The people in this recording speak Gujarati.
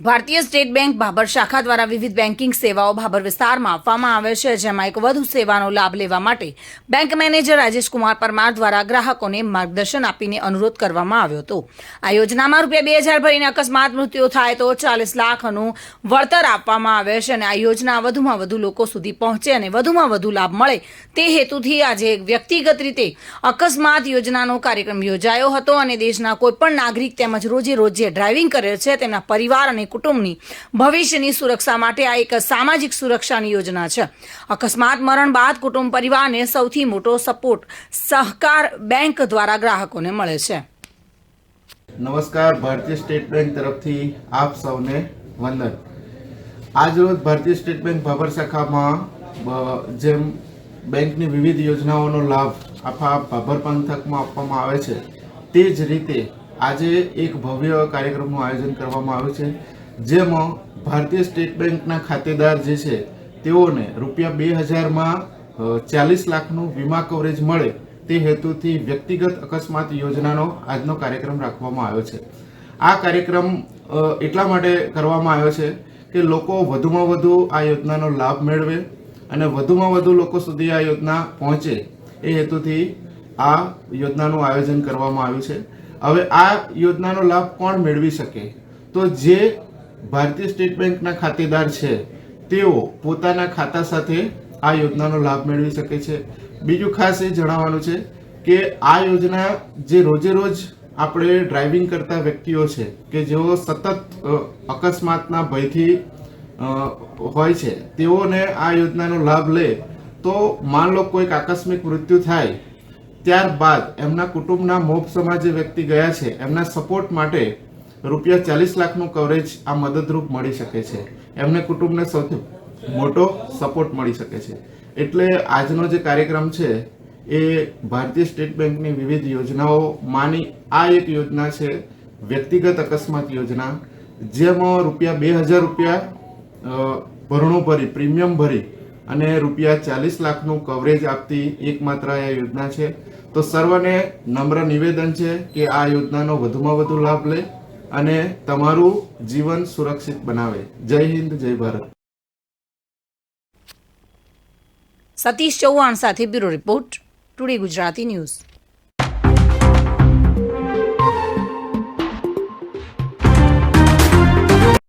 ભારતીય સ્ટેટ બેંક ભાભર શાખા દ્વારા વિવિધ બેન્કિંગ સેવાઓ ભાભર વિસ્તારમાં આપવામાં આવે છે, જેમાં એક વધુ સેવાનો લાભ લેવા માટે બેંક મેનેજર રાજેશ કુમાર પરમાર દ્વારા ગ્રાહકોને માર્ગદર્શન આપીને અનુરોધ કરવામાં આવ્યો હતો. આ યોજનામાં રૂપિયા બે હજાર ભરીને અકસ્માત મૃત્યુ થાય તો ચાલીસ લાખનું વળતર આપવામાં આવે છે અને આ યોજના વધુમાં વધુ લોકો સુધી પહોંચે અને વધુમાં વધુ લાભ મળે તે હેતુથી આજે વ્યક્તિગત રીતે અકસ્માત યોજનાનો કાર્યક્રમ યોજાયો હતો અને દેશના કોઈપણ નાગરિક તેમજ રોજે રોજ જે ડ્રાઇવિંગ કરે છે, તેમના પરિવાર અને કુટુંબની ભવિષ્યની સુરક્ષા માટે આ એક સામાજિક સુરક્ષાની યોજના છે. અકસ્માત મરણ બાદ કુટુંબ પરિવારને સૌથી મોટો સપોર્ટ સહકાર બેંક દ્વારા ગ્રાહકોને મળે છે. નમસ્કાર, ભારતીય સ્ટેટ બેંક તરફથી આપ સૌને વંદન. આજરોજ ભારતીય સ્ટેટ બેંક ભાભર શાખામાં જેમ બેંકની વિવિધ યોજનાઓનો લાભ આખા ભાભર પંથકમાં આપવામાં આવે છે, તે જ રીતે આજે એક ભવ્ય કાર્યક્રમનું આયોજન કરવામાં આવ્યું છે. જેમાં ભારતીય સ્ટેટ બેંકના ખાતેદાર જે છે, તેઓને રૂપિયા બે હજારમાં ચાલીસ લાખનું વીમા કવરેજ મળે તે હેતુથી વ્યક્તિગત અકસ્માત યોજનાનો આજનો કાર્યક્રમ રાખવામાં આવ્યો છે. આ કાર્યક્રમ એટલા માટે કરવામાં આવ્યો છે કે લોકો વધુમાં વધુ આ યોજનાનો લાભ મેળવે અને વધુમાં વધુ લોકો સુધી આ યોજના પહોંચે એ હેતુથી આ યોજનાનું આયોજન કરવામાં આવ્યું છે. હવે આ યોજનાનો લાભ કોણ મેળવી શકે? તો જે ભારતીય સ્ટેટ બેંકના ખાતેદાર છે. તેઓ પોતાના ખાતા સાથે આ યોજનાનો લાભ મેળવી શકે છે. બીજું ખાસ એ જણાવવાનું છે કે આ યોજના જે રોજે રોજ આપણે ડ્રાઇવિંગ કરતા વ્યક્તિઓ છે કે જેઓ સતત અકસ્માતના ભયથી હોય છે, તેઓને આ યોજનાનો લાભ લે તો માન લો કોઈક આકસ્મિક મૃત્યુ થાય, ત્યારબાદ એમના કુટુંબના મોક્ષમાં જે વ્યક્તિ ગયા છે, એમના સપોર્ટ માટે રૂપિયા ચાલીસ લાખનું કવરેજ આ મદદરૂપ મળી શકે છે. એમને કુટુંબને સૌથી મોટો સપોર્ટ મળી શકે છે. એટલે આજનો જે કાર્યક્રમ છે, એ ભારતીય સ્ટેટ બેંકની વિવિધ યોજનાઓમાંની આ એક યોજના છે, વ્યક્તિગત અકસ્માત યોજના, જેમાં રૂપિયા બે હજાર રૂપિયા ભરણું ભરી, પ્રીમિયમ ભરી અને રૂપિયા ચાલીસ લાખનું કવરેજ આપતી એકમાત્ર આ યોજના છે. તો સર્વને નમ્ર નિવેદન છે કે આ યોજનાનો વધુમાં વધુ લાભ લે. અને તમારું જીવન સુરક્ષિત બનાવે. જય હિન્દ, જય ભારત. સતીશ ચૌહાણ સાથે bureau report, today Gujarati news.